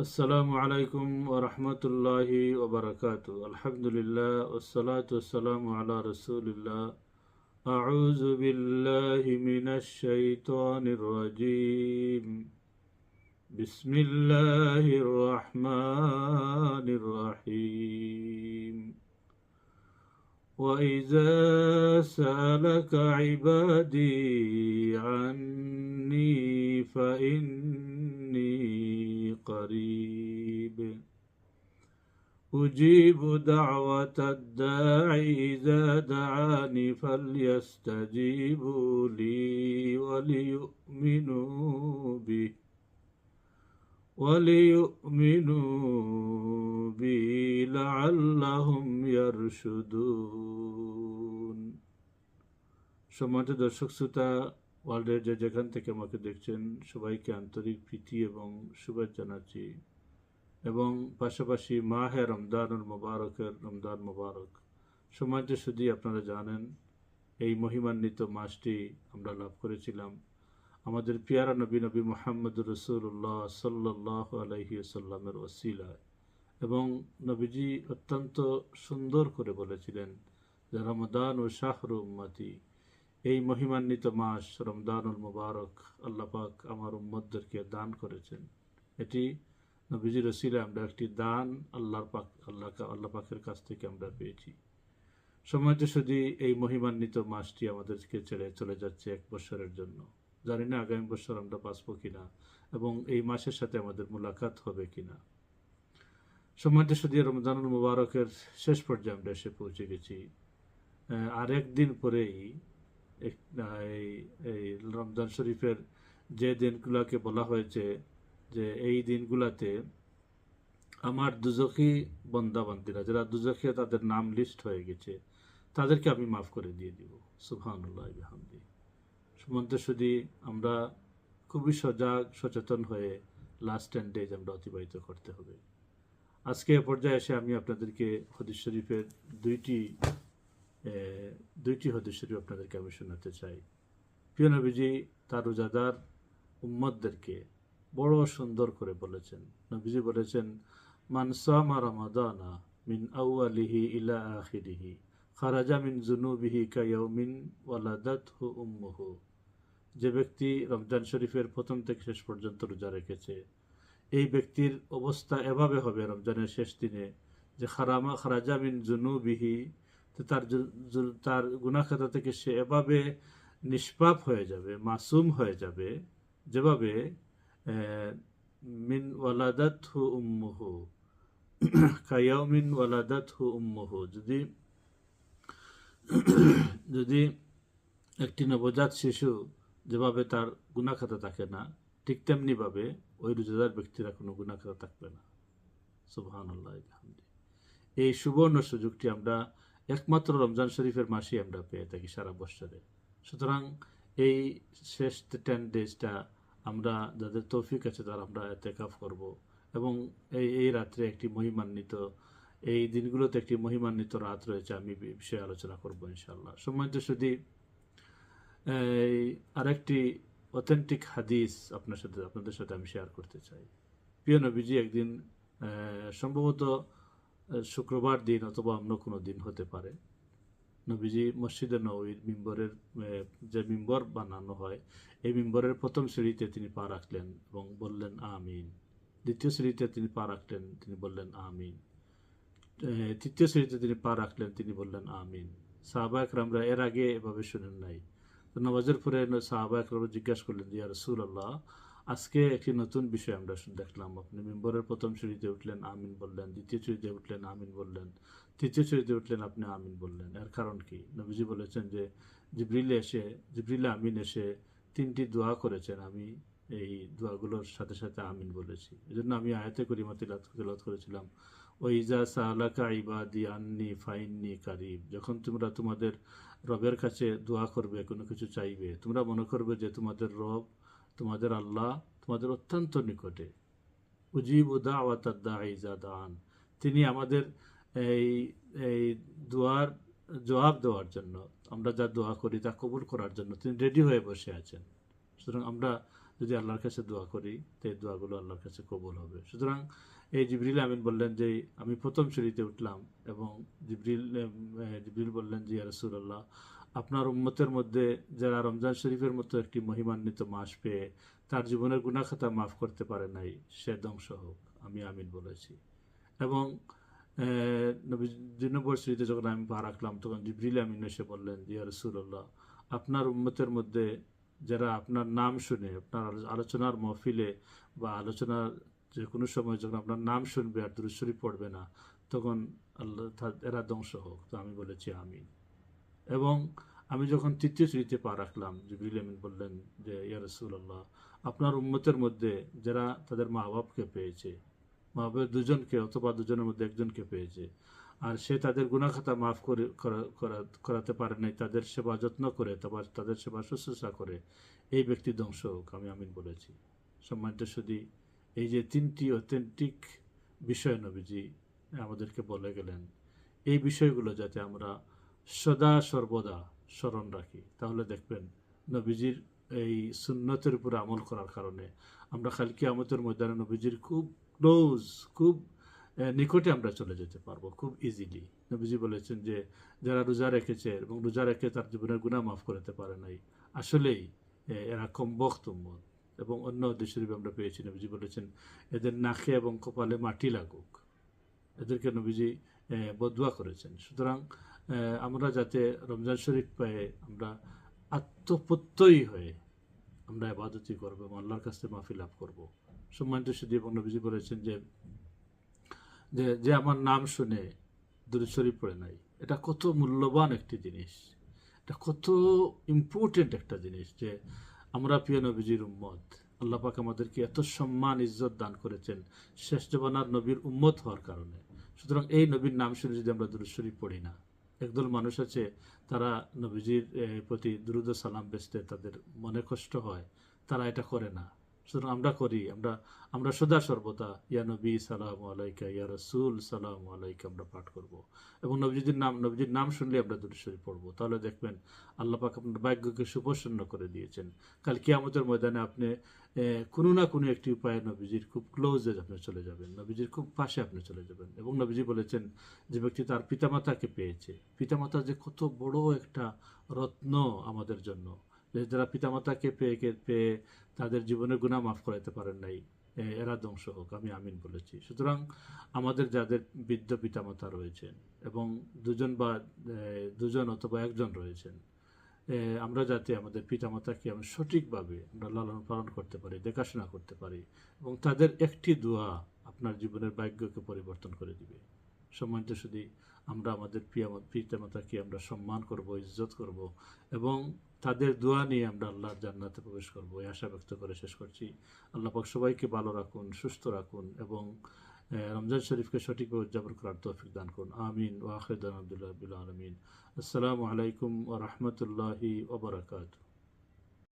السلام عليكم ورحمة الله وبركاته. الحمد لله والصلاة والسلام على رسول الله. أعوذ بالله من الشيطان الرجيم. بسم الله الرحمن الرحيم. وإذا سألك عبادي عني فإني قريب أجيب دعوة الداعي إذا دعاني فليستجيبوا لي وليؤمنوا به وليؤمنوا بي لعلهم يرشدون সম্মানিত দর্শক শ্রোতা ওয়ার্ল্ডের যে যেখান থেকে আমাকে দেখছেন, সবাইকে আন্তরিক প্রীতি এবং শুভেচ্ছা জানাচ্ছি। এবং পাশাপাশি মা মাহে রমদানুর মোবারকের রমদান মোবারক। সম্মানিত শুধু আপনারা জানেন, এই মহিমান্বিত মাসটি আমরা লাভ করেছিলাম। আমাদের পিয়ারা নবী নবী মোহাম্মদ রসুল্লাহ সাল্লাহ আলহি সাল্লামের ওসিলায়। এবং নবীজি অত্যন্ত সুন্দর করে বলেছিলেন যে রমদান ও শাহরু উম্মতি এই মহিমান্বিত মাস রমদানুল মুবারক আল্লাহ পাক আমার উম্মদদেরকে দান করেছেন। এটি নবীজি রসিলে আমরা একটি দান আল্লাহর পাক আল্লাহ আল্লাহ পাকের কাছ থেকে আমরা পেয়েছি। সময়তে শুধু এই মহিমান্বিত মাসটি আমাদেরকে ছেড়ে চলে যাচ্ছে এক বছরের জন্য। জানি না আগামী বছর আমরা বাঁচব কিনা এবং এই মাসের সাথে আমাদের মোলাকাত হবে কিনা। সময়তে শুধু রমজানুল মুবারকের শেষ পর্যায়ে আমরা এসে পৌঁছে গেছি। আর একদিন পরেই এই রমজান শরীফের যে দিনগুলোকে বলা হয়েছে যে এই দিনগুলাতে আমার দুজখী বন্দাবান্দিরা, যারা দুজখী তাদের নাম লিস্ট হয়ে গেছে, তাদেরকে আমি মাফ করে দিয়ে দিব। সুবহানুল্লাহ হামদি সুমন্ত আমরা খুবই সজাগ, সচেতন হয়ে লাস্ট টেন ডেজ আমরা অতিবাহিত করতে হবে। আজকে পর্যায়ে এসে আমি আপনাদেরকে হদিস শরীফের দুইটি দুইটি হদিস আপনাদেরকে আমি শোনাতে চাই। প্রিয় নবীজি, তার রোজাদার উম্মদদেরকে বড় সুন্দর করে বলেছেন। নবীজি বলেছেন মানসামা রমাদানা মিন আউআলিহি ইলা আখিরিহি, খারাজা মিন জুনুবিহি কায়াউমিন ওয়ালাদাত হু উম্মুহু। যে ব্যক্তি রমজান শরীফের প্রথম থেকে শেষ পর্যন্ত রোজা রেখেছে, এই ব্যক্তির অবস্থা এভাবে হবে রমজানের শেষ দিনে যে খারামা, খারাজা মিন জুনুবিহি তো তার তার গুণাখাতা থেকে সে এভাবে নিষ্পাপ হয়ে যাবে, মাসুম হয়ে যাবে, যেভাবে মিন ওয়ালাদাত হু উম্মুহু কায়াও মিন ওয়ালাদাত হু উম্মুহু, যদি যদি একটি নবজাত শিশু যেভাবে তার গুণাখাতা থাকে না, ঠিক তেমনিভাবে ওই রোজাদার ব্যক্তিরা কোনো গুণাখাতা থাকবে না। সুবহান এই সুবর্ণ সুযোগটি আমরা একমাত্র রমজান শরীফের মাসেই আমরা পেয়ে থাকি সারা বছরে। সুতরাং এই শেষ টেন ডেজটা আমরা যাদের তৌফিক আছে তারা আমরা এতে কাফ করব এবং এই এই রাত্রে একটি মহিমান্বিত, এই দিনগুলোতে একটি মহিমান্বিত রাত রয়েছে আমি বিষয়ে আলোচনা করব ইনশাল্লাহ সম্মানিত শুধু এই আরেকটি অথেন্টিক হাদিস আপনার সাথে, আপনাদের সাথে আমি শেয়ার করতে চাই। প্রিয় নবীজি, একদিন সম্ভবত শুক্রবার দিন অথবা অন্য কোনো দিন হতে পারে। নবীজি মসজিদে নবীর মিম্বরের যে মিম্বর বানানো হয়, এই মিম্বরের প্রথম সিঁড়িতে তিনি পা রাখলেন এবং বললেন, আমিন। দ্বিতীয় সিঁড়িতে তিনি পা রাখলেন, তিনি বললেন, আমিন। তৃতীয় সিঁড়িতে তিনি পা রাখলেন, তিনি বললেন, আমিন। সাহাবা একরামরা এর আগে এভাবে শুনেন নাই। তো নওয়াজের পরে সাহাবা একরাম জিজ্ঞাসা করলেন, ইয়া রসুল আল্লাহ আজকে একটি নতুন বিষয় আমরা দেখলাম। আপনি মেম্বরের প্রথম সিঁড়িতে উঠলেন, আমিন বললেন। দ্বিতীয় সিঁড়িতে উঠলেন, আমিন বললেন। তৃতীয় সিঁড়িতে উঠলেন, আপনি আমিন বললেন। এর কারণ কি? নবীজি বলেছেন যে, জিব্রিলে এসে, জিব্রিলে আমিন এসে তিনটি দোয়া করেছেন। আমি এই দোয়াগুলোর সাথে সাথে আমিন বলেছি। এই জন্য আমি আয়াতে করিমা তিলাত করেছিলাম। ওইজা সালাকা ইবাদি আন্নি ফাইন্নি কারিব। যখন তোমরা তোমাদের রবের কাছে দোয়া করবে, কোনো কিছু চাইবে, তোমরা মনে করবে যে তোমাদের রব তোমাদের আল্লাহ তোমাদের অত্যন্ত নিকটে। উজিব উদা তিনি আমাদের এই এই দোয়ার জবাব দেওয়ার জন্য, আমরা যা দোয়া করি তা কবুল করার জন্য তিনি রেডি হয়ে বসে আছেন। সুতরাং আমরা যদি আল্লাহর কাছে দোয়া করি, তো এই দোয়াগুলো আল্লাহর কাছে কবুল হবে। সুতরাং এই জিবরিল আমিন বললেন যে, আমি প্রথম সিঁড়িতে উঠলাম এবং জিবরিল জিবরিল বললেন যে রসুল্লাহ আপনার উম্মতের মধ্যে যারা রমজান শরীফের মতো একটি মহিমান্বিত মাস পেয়ে তার জীবনের গুণাখাতা মাফ করতে পারে নাই, সে ধ্বংস হোক, আমি আমিন বলেছি। এবং নবী নম্বর যখন আমি পা রাখলাম, তখন জিবরিল আমিন এসে বললেন যে রসুল্লাহ আপনার উম্মতের মধ্যে যারা আপনার নাম শুনে, আপনার আলোচনার মহফিলে বা আলোচনার যে কোনো সময় যখন আপনার নাম শুনবে আর দুরুশ্বরী পড়বে না, তখন আল্লাহ এরা ধ্বংস হোক। তো আমি বলেছি আমি এবং আমি যখন তৃতীয় শ্রেণীতে পা রাখলাম জিবরিল আমিন বললেন যে, ইয়া রসুল্লাহ আপনার উম্মতের মধ্যে যারা তাদের মা বাপকে পেয়েছে মা বাপের দুজনকে অথবা দুজনের মধ্যে একজনকে পেয়েছে, আর সে তাদের গুণাখাতা মাফ করা- করাতে পারে নাই, তাদের সেবা যত্ন করে, তারপর তাদের সেবা শুশ্রূষা করে, এই ব্যক্তি ধ্বংস হোক, আমি আমিন বলেছি। সম্মানিত শুধু এই যে তিনটি অথেন্টিক বিষয় নবীজি আমাদেরকে বলে গেলেন, এই বিষয়গুলো যাতে আমরা সদা সর্বদা স্মরণ রাখি। তাহলে দেখবেন, নবীজির এই সুন্নতের উপরে আমল করার কারণে আমরা খালি কিয়ামতের ময়দানে নবীজির খুব ক্লোজ খুব নিকটে আমরা চলে যেতে পারব, খুব ইজিলি নবীজি বলেছেন যে, যারা রোজা রেখেছে এবং রোজা রেখে তার জীবনের গুণা মাফ করতে পারে নাই, আসলেই এরা কম বক্তব্য এবং অন্য দেশের আমরা পেয়েছি, নবীজি বলেছেন, এদের নাকে এবং কপালে মাটি লাগুক। এদেরকে নবীজি বদুয়া করেছেন। সুতরাং আমরা যাতে রমজান শরীফ পেয়ে আমরা আত্মপ্রত্যয়ী হয়ে আমরা আবাদতি করব এবং আল্লাহর কাছে মাফি লাভ করব। সম্মানিত সুদী এবং নবীজি বলেছেন যে যে যে আমার নাম শুনে দূরে শরীফ পড়ে নাই, এটা কত মূল্যবান একটি জিনিস। এটা কত ইম্পর্টেন্ট একটা জিনিস যে, আমরা প্রিয় নবীজির উম্মত, আল্লাহ পাক আমাদেরকে এত সম্মান, ইজ্জত দান করেছেন শেষ জবানার নবীর উম্মত হওয়ার কারণে। সুতরাং এই নবীর নাম শুনে যদি আমরা দূরে শরীফ পড়ি না একদল মানুষ আছে, তারা নবীজির প্রতি দ্রুত সালাম বেচতে তাদের মনে কষ্ট হয়, তারা এটা করে না। সুতরাং আমরা করি, আমরা আমরা সদা সর্বদা। ইয়া নবী, সালাম আলাইকা, ইয়া রসুল, সালাম আলাইকা আমরা পাঠ করব। এবং নবীজির নাম নবীজির নাম শুনলে আমরা দুরুশ্বরী পড়ব। তাহলে দেখবেন আল্লাহ পাক আপনার ভাগ্যকে সুপ্রসন্ন করে দিয়েছেন। কাল কিয়ামতের ময়দানে আপনি কোনো না কোনো একটি উপায়ে নবীজির খুব ক্লোজে আপনি চলে যাবেন। নবীজির খুব পাশে আপনি চলে যাবেন। এবং নবীজি বলেছেন যে ব্যক্তি তার পিতামাতাকে পেয়েছে। পিতামাতা যে কত বড় একটা রত্ন আমাদের জন্য। যারা পিতামাতাকে পেয়ে পেয়ে তাদের জীবনের গুণা মাফ করাইতে পারেন নাই এরা ধ্বংস হোক, আমি আমিন বলেছি। সুতরাং আমাদের যাদের বৃদ্ধ পিতামাতা রয়েছেন এবং দুজন বা দুজন অথবা একজন রয়েছেন আমরা যাতে আমাদের পিতামাতাকে আমরা সঠিকভাবে আমরা লালন পালন করতে পারি, দেখাশোনা করতে পারি এবং তাদের একটি দোয়া আপনার জীবনের ভাগ্যকে পরিবর্তন করে দিবে। সম্মানিত শুধু আমরা আমাদের পিতামাতাকে আমরা সম্মান করব, ইজ্জত করব এবং তাদের দোয়া নিয়ে আমরা আল্লাহর জান্নাতে প্রবেশ করব। এই আশা ব্যক্ত করে শেষ করছি। আল্লাহ পাক সবাইকে ভালো রাখুন, সুস্থ রাখুন এবং রমজান শরীফকে সঠিকভাবে উদযাপন করার তৌফিক দান করুন। আমিন। ওয়াহেদ আলহামদুলিল্লাহ আলমিন। আসসালামু আলাইকুম ও রহমতুল্লাহি